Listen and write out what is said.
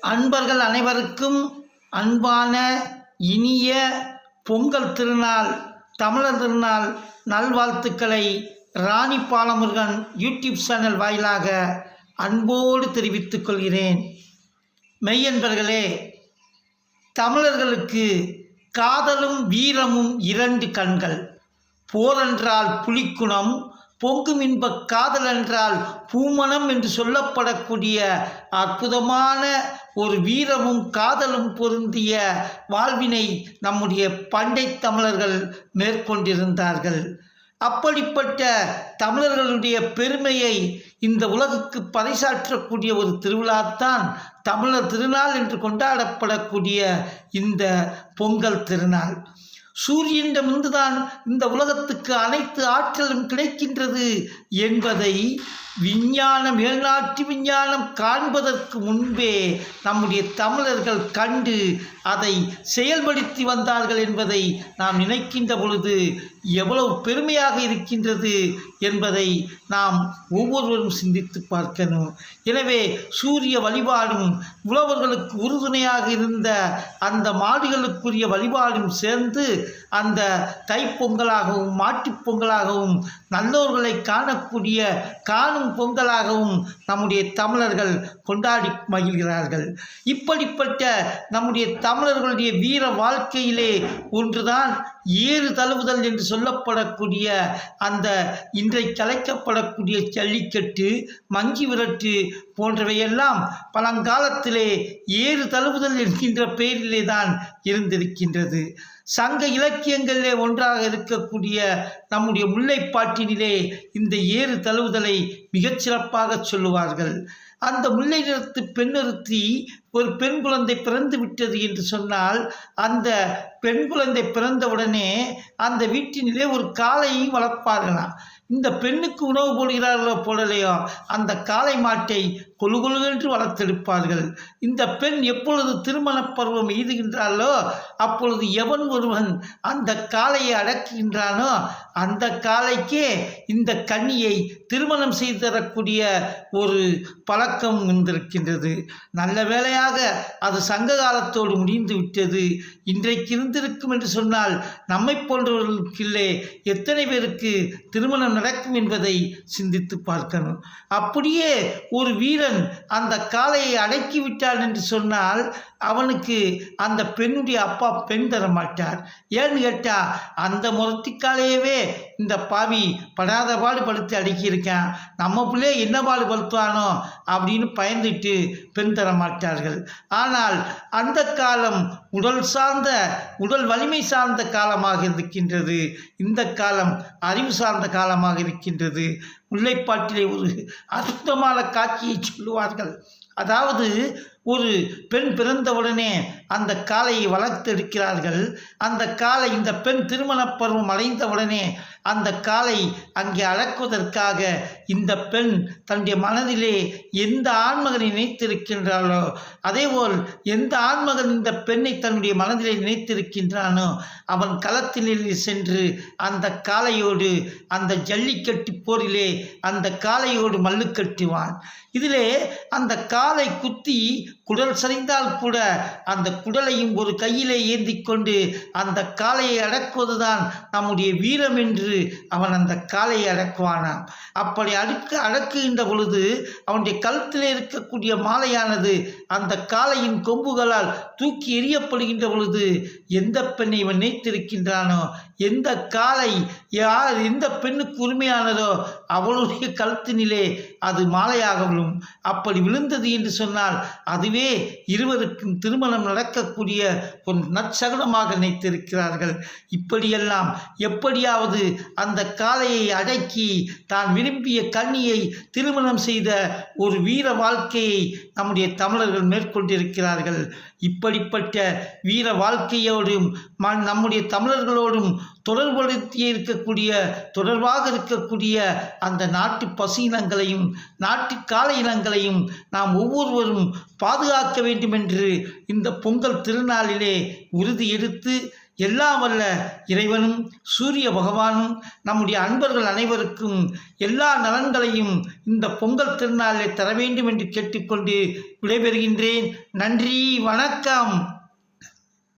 அன்பர்கள் அனைவருக்கும் அன்பான இனிய பொங்கல் திருநாள் தமிழர் திருநாள் நல்வாழ்த்துக்களை ராணி பாலமுருகன் யூடியூப் சேனல் வாயிலாக அன்போடு தெரிவித்துக் கொள்கிறேன். மெய்யன்பர்களே தமிழர்களுக்கு காதலும் வீரமும் இரண்டு கண்கள். போரென்றால் புலிக்குணம் பொங்கும் இன்ப காதல் என்றால் பூமணம் என்று சொல்லப்படக்கூடிய அற்புதமான ஒரு வீரமும் காதலும் பொருந்திய வாழ்வினை நம்முடைய பண்டை தமிழர்கள் மேற்கொண்டிருந்தார்கள். அப்படிப்பட்ட தமிழர்களுடைய பெருமையை இந்த உலகுக்கு பறைசாற்றக்கூடிய ஒரு திருவிழாத்தான் தமிழர் திருநாள் என்று கொண்டாடப்படக்கூடிய இந்த பொங்கல் திருநாள். சூரியனிடமிருந்துதான் இந்த உலகத்துக்கு அனைத்து ஆற்றலும் கிடைக்கின்றது என்பதை விஞ்ஞான மேல்நாட்டு விஞ்ஞானம் காண்பதற்கு முன்பே நம்முடைய தமிழர்கள் கண்டு அதை செயல்படுத்தி வந்தார்கள் என்பதை நாம் நினைக்கின்ற பொழுது எவ்வளவு பெருமையாக இருக்கின்றது என்பதை நாம் ஒவ்வொருவரும் சிந்தித்து பார்க்கணும். எனவே சூரிய வழிபாடும் உழவர்களுக்கு உறுதுணையாக இருந்த அந்த மாடுகளுக்குரிய வழிபாடும் சேர்ந்து அந்த தைப்பொங்கலாகவும் மாட்டுப் பொங்கலாகவும் நல்லோர்களை காணக்கூடிய காணும் பொங்கலாகவும் நம்முடைய தமிழர்கள் கொண்டாடி மகிழ்கிறார்கள். இப்படிப்பட்ட நம்முடைய தமிழர்களுடைய வீர வாழ்க்கையிலே ஒன்றுதான் ஏறு தழுவுதல் என்று சொல்லப்படக்கூடிய அந்த இன்றை கலைக்கப்படக்கூடிய ஜல்லிக்கட்டு மங்கி விரட்டு போன்றவையெல்லாம் பழங்காலத்திலே ஏறு தழுவுதல் என்கின்ற பெயரிலே தான் இருந்திருக்கின்றது. சங்க இலக்கியங்களிலே ஒன்றாக இருக்கக்கூடிய நம்முடைய முல்லைப்பாட்டினிலே இந்த ஏறு தழுவுதலை மிகச்சிறப்பாக சொல்லுவார்கள். அந்த முல்லை நிறத்து பெண்ணொருத்தி ஒரு பெண் குழந்தை பிறந்து விட்டது என்று சொன்னால் அந்த பெண் குழந்தை பிறந்தவுடனே அந்த வீட்டினிலே ஒரு காளையை வளர்ப்பார்களாம். இந்த பெண்ணுக்கு உணவு போடுகிறார்களோ போடலையோ அந்த காளை மாட்டை கொழு கொழுவென்று வளர்த்தெடுப்பார்கள். இந்த பெண் எப்பொழுது திருமண பருவம் எய்துகின்றாளோ அப்பொழுது எவன் ஒருவன் அந்த காளையை அடக்குகின்றானோ அந்த காளைக்கே இந்த கன்னியை திருமணம் செய்து தரக்கூடிய ஒரு பழக்கம் இருந்திருக்கின்றது நல்ல வேளையாக அது சங்க காலத்தோடு முடிந்து விட்டது. இன்றைக்கு இருந்திருக்கும் என்று சொன்னால் நம்மை போன்றவர்களுக்கில்லே எத்தனை பேருக்கு திருமணம் நடக்கும் என்பதை சிந்தித்து பார்க்கணும். அப்படியே ஒரு வீரன் அந்த காளையை அடக்கிவிட்டான் என்று சொன்னால் அவனுக்கு அந்த பெண்ணுடைய அப்பா பெண் தர மாட்டார். ஏன்னு கேட்டால் அந்த முரட்டிக்காலையவே இந்த பாவி படாத பாடு படுத்து நம்ம பிள்ளையே என்ன பாடு படுத்துவானோ அப்படின்னு பயந்துட்டு பெண் தர மாட்டார்கள். ஆனால் அந்த காலம் உடல் சார்ந்த உடல் வலிமை சார்ந்த காலமாக இருக்கின்றது. இந்த காலம் அறிவு சார்ந்த காலமாக இருக்கின்றது. முல்லைப்பாட்டிலே ஒரு அற்புதமான காட்சியை சொல்லுவார்கள். அதாவது ஒரு பெண் பிறந்தவுடனே அந்த காளையை வளர்த்தெடுக்கிறார்கள் அந்த காளை இந்த பெண் திருமண பருவம் அடைந்தவுடனே அந்த காளை அங்கே அளக்குவதற்காக இந்த பெண் தன்னுடைய மனதிலே எந்த ஆண்மகனை நினைத்திருக்கின்றாளோ அதேபோல் எந்த ஆண்மகன் இந்த பெண்ணை தன்னுடைய மனதிலே நினைத்திருக்கின்றானோ அவன் களத்திலே சென்று அந்த காளையோடு அந்த ஜல்லிக்கட்டு போரிலே அந்த காளையோடு மல்லு கட்டுவான் இதிலே அந்த காலை குத்தி குடல் சரிந்தால் கூட அந்த குடலையும் ஒரு கையிலே ஏந்தி கொண்டு அந்த காளையை அடக்குவதுதான் நம்முடைய வீரம் என்று அவன் அந்த காளையை அடக்குவானாம். அப்படி அடுக்க அடக்குகின்ற பொழுது அவனுடைய கழுத்தில் இருக்கக்கூடிய மாலையானது அந்த காளையின் கொம்புகளால் தூக்கி எறியப்படுகின்ற பொழுது எந்த பெண்ணை இவன் நினைத்திருக்கின்றானோ எந்த காலை யார் எந்த பெண்ணுக்கு உரிமையானதோ அவளுடைய கழுத்தினிலே அது மாலையாக விழும் அப்படி விழுந்தது என்று சொன்னால் அதுவே இருவருக்கும் திருமணம் நடக்கக்கூடிய ஒரு நற்சகுனமாக நினைத்திருக்கிறார்கள். இப்படியெல்லாம் எப்படியாவது அந்த காளையை அடக்கி தான் விரும்பிய கண்ணியை திருமணம் செய்த ஒரு வீர வாழ்க்கையை நம்முடைய தமிழர்கள் மேற்கொண்டிருக்கிறார்கள். இப்படிப்பட்ட வீர வாழ்க்கையோடும் ம- நம்முடைய தமிழர்களோடும் தொடர்படுத்தி இருக்கக்கூடிய தொடர்பாக இருக்கக்கூடிய அந்த நாட்டு பசு இனங்களையும் நாட்டு கால இனங்களையும் நாம் ஒவ்வொருவரும் பாதுகாக்க வேண்டும் என்று இந்த பொங்கல் திருநாளிலே உறுதி எடுத்து எல்லாம் வல்ல இறைவனும் சூரிய பகவானும் நம்முடைய அன்பர்கள் அனைவருக்கும் எல்லா நலன்களையும் இந்த பொங்கல் திருநாளில் தர வேண்டும் என்று கேட்டுக்கொண்டு விடைபெறுகின்றேன். நன்றி வணக்கம்.